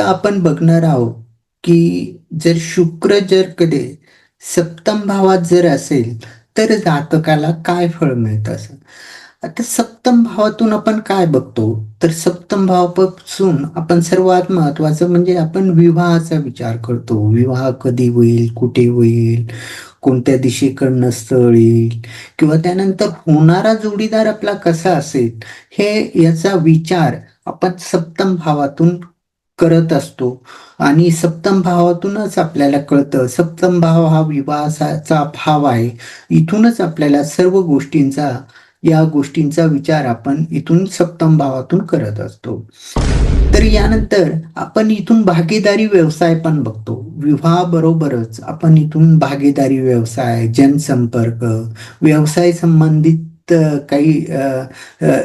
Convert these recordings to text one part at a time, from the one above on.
आता आपण बघणार आहोत की जर शुक्र जर कधी सप्तम भावात जर असेल तर जातकाला काय फळ मिळतं असं आता सप्तम भावातून आपण काय बघतो? तर सप्तम भावापासून आपण सर्वात महत्वाचं म्हणजे आपण विवाहाचा विचार करतो. विवाह कधी होईल कुठे होईल कोणत्या दिशेकडनं स्थळ येईल किंवा त्यानंतर होणारा जोडीदार आपला कसा असेल हे याचा विचार आपण सप्तम भावातून करत असतो. आणि सप्तम भावातूनच आपल्याला कळतं सप्तम भाव हा विवाहाचा भाव आहे. इथूनच आपल्याला सर्व गोष्टींचा या गोष्टींचा विचार आपण इथून सप्तम भावातून करत असतो. तर यानंतर आपण इथून भागीदारी व्यवसाय पण बघतो. विवाहाबरोबरच आपण इथून भागीदारी व्यवसाय जनसंपर्क व्यवसाय संबंधित काही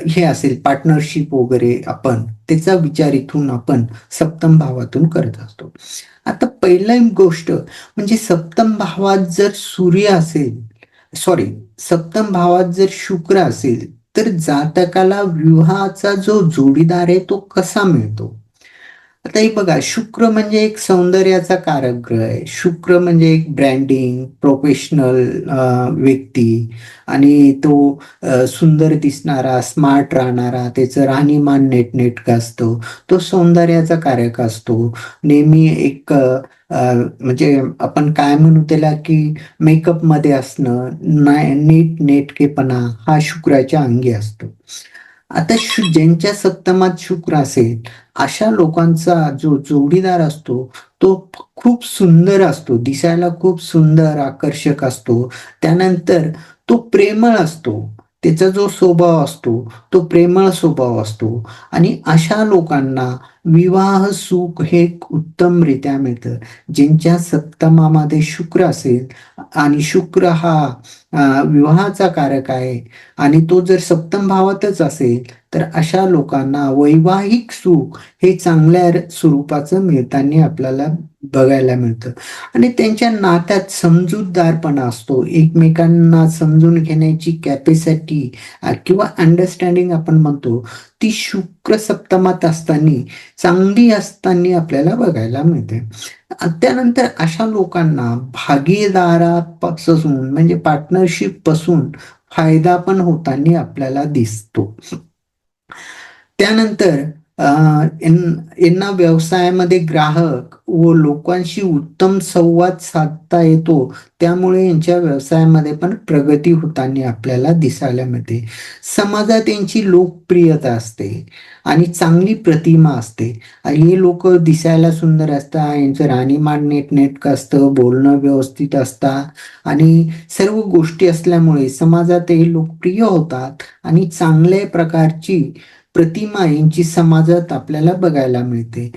हे असेल पार्टनरशिप वगैरे आपण त्याचा विचार इथून आपण सप्तम भावातून करत असतो. आता पहिली गोष्ट म्हणजे सप्तम भावात जर सूर्य असेल सॉरी सप्तम भावात जर शुक्र असेल तर जातकाला विवाहाचा जो जोडीदार आहे तो कसा मिळतो? आता हे बघा शुक्र म्हणजे एक सौंदर्याचा कारक ग्रह आहे. शुक्र म्हणजे एक ब्रँडिंग प्रोफेशनल व्यक्ती आणि तो सुंदर दिसणारा स्मार्ट राहणारा त्याचं राहणीमान नेटनेटक असतो. तो सौंदर्याचा कारक असतो. नेहमी एक म्हणजे आपण काय म्हणू त्याला की मेकअपमध्ये असणं नीट नेटकेपणा हा शुक्राच्या अंगी असतो. आता ज्यांच्या सप्तमात शुक्र असेल अशा लोकांचा जो जोडीदार असतो तो खूप सुंदर असतो दिसायला खूप सुंदर आकर्षक असतो. त्यानंतर तो प्रेमळ असतो. त्याचा जो स्वभाव असतो तो प्रेमळ स्वभाव असतो आणि अशा लोकांना विवाह सुख हे उत्तमरित्या मिळतं. ज्यांच्या सप्तमामध्ये शुक्र असेल आणि शुक्र हा विवाहाचा कारक आहे आणि तो जर सप्तम भावातच असेल तर अशा लोकांना वैवाहिक सुख हे चांगल्या स्वरूपाचं मिळताना आपल्याला बघायला मिळतं. आणि त्यांच्या नात्यात समजूतदारपणा असतो. एकमेकांना समजून घेण्याची कॅपॅसिटी किंवा अंडरस्टँडिंग आपण म्हणतो ती शुक्र सप्तमात असताना चांगली असताना आपल्याला बघायला मिळते. त्यानंतर अशा लोकांना भागीदारापासून म्हणजे पार्टनरशिपपासून फायदा पण होताना आपल्याला दिसतो. त्यानंतर यांना व्यवसायामध्ये ग्राहक व लोकांशी उत्तम संवाद साधता येतो त्यामुळे यांच्या व्यवसायामध्ये पण प्रगती होताना आपल्याला दिसायला मिळते. समाजात यांची लोकप्रियता असते आणि चांगली प्रतिमा असते. आणि हे लोक दिसायला सुंदर असतात यांचं राहणीमान नेटनेटकं असतं बोलणं व्यवस्थित असतात आणि सर्व गोष्टी असल्यामुळे समाजात हे लोकप्रिय होतात आणि चांगल्या प्रकारची प्रतिमा यांची समाजात आपल्याला बघायला मिळते.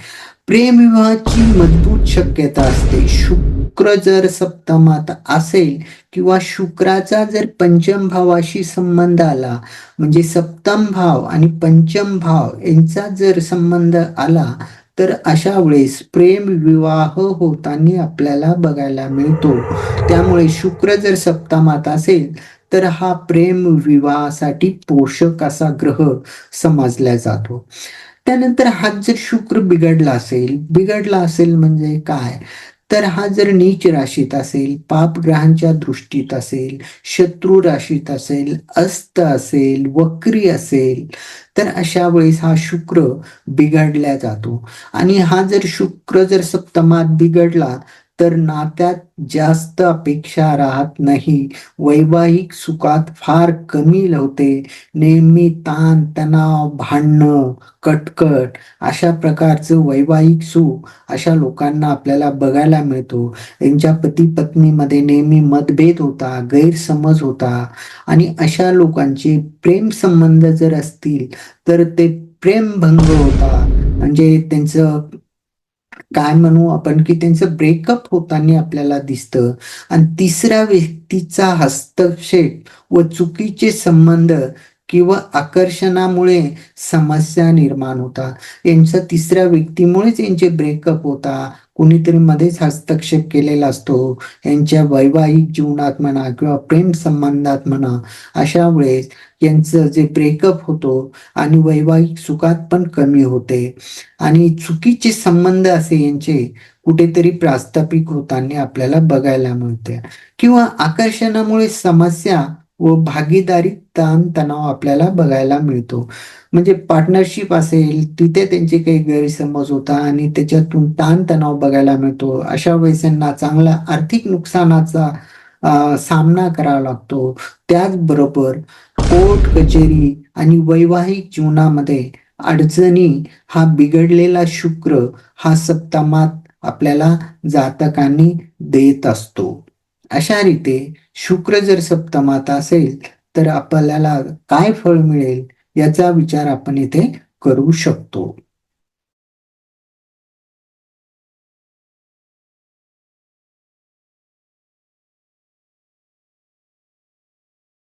प्रेमविवाहाची मजबूत शक्यता असते. शुक्र जर सप्तमात असेल किंवा शुक्राचा जर पंचम भावाशी संबंध आला म्हणजे सप्तम भाव आणि पंचम भाव यांचा जर संबंध आला तर अशा वेळेस प्रेम विवाह होताना आपल्याला बघायला मिळतो. त्यामुळे शुक्र जर सप्तमात असेल तर हा प्रेम विवाहासाठी पोषक असा ग्रह समजला जातो. त्यानंतर हा जर शुक्र बिघडला असेल बिघडला असेल म्हणजे काय? तर हा जर नीच राशीत असेल पाप ग्रहांच्या दृष्टीत असेल शत्रू राशीत असेल अस्त असेल वक्री असेल तर अशा वेळेस हा शुक्र बिघडला जातो. आणि हा जर शुक्र जर सप्तमात बिघडला तर नात्यात जास्त अपेक्षा राहत नाही. वैवाहिक सुखात फार कमी होते नेहमी ताण तणाव भांडणं कटकट अशा प्रकारचं वैवाहिक सुख अशा लोकांना आपल्याला बघायला मिळतो. त्यांच्या पती पत्नीमध्ये नेहमी मतभेद होता गैरसमज होता. आणि अशा लोकांचे प्रेम संबंध जर असतील तर ते प्रेमभंग होता. म्हणजे त्यांचं काय म्हणू आपण की त्यांचं ब्रेकअप होताना आपल्याला दिसतं. आणि तिसऱ्या व्यक्तीचा हस्तक्षेप व चुकीचे संबंध किंवा आकर्षणामुळे समस्या निर्माण होतात. यांचा तिसऱ्या व्यक्तीमुळेच यांचे ब्रेकअप होता कुणीतरी मध्येच हस्तक्षेप केलेला असतो. यांच्या वैवाहिक जीवनात म्हणा किंवा प्रेम संबंधात म्हणा अशा वेळेस यांचं जे ब्रेकअप होतो आणि वैवाहिक सुखात पण कमी होते. आणि चुकीचे संबंध असे यांचे कुठेतरी प्रास्तापिक होताना आपल्याला बघायला मिळते. किंवा आकर्षणामुळे समस्या व भागीदारी ताणतणाव आपल्याला बघायला मिळतो. म्हणजे पार्टनरशिप असेल तिथे त्यांचे काही गैरसमज होता आणि त्याच्यातून ताणतणाव बघायला मिळतो. अशा वेळेस त्यांना चांगला आर्थिक नुकसानाचा सामना करावा लागतो. त्याचबरोबर कोर्ट कचेरी आणि वैवाहिक जीवनामध्ये अडचणी हा बिघडलेला शुक्र हा सप्तमात आपल्याला जातकांनी देत असतो. अशा रीते शुक्र जर सप्तमात असेल तर आपल्याला काय फळ मिळेल याचा विचार आपण इथे करू शकतो.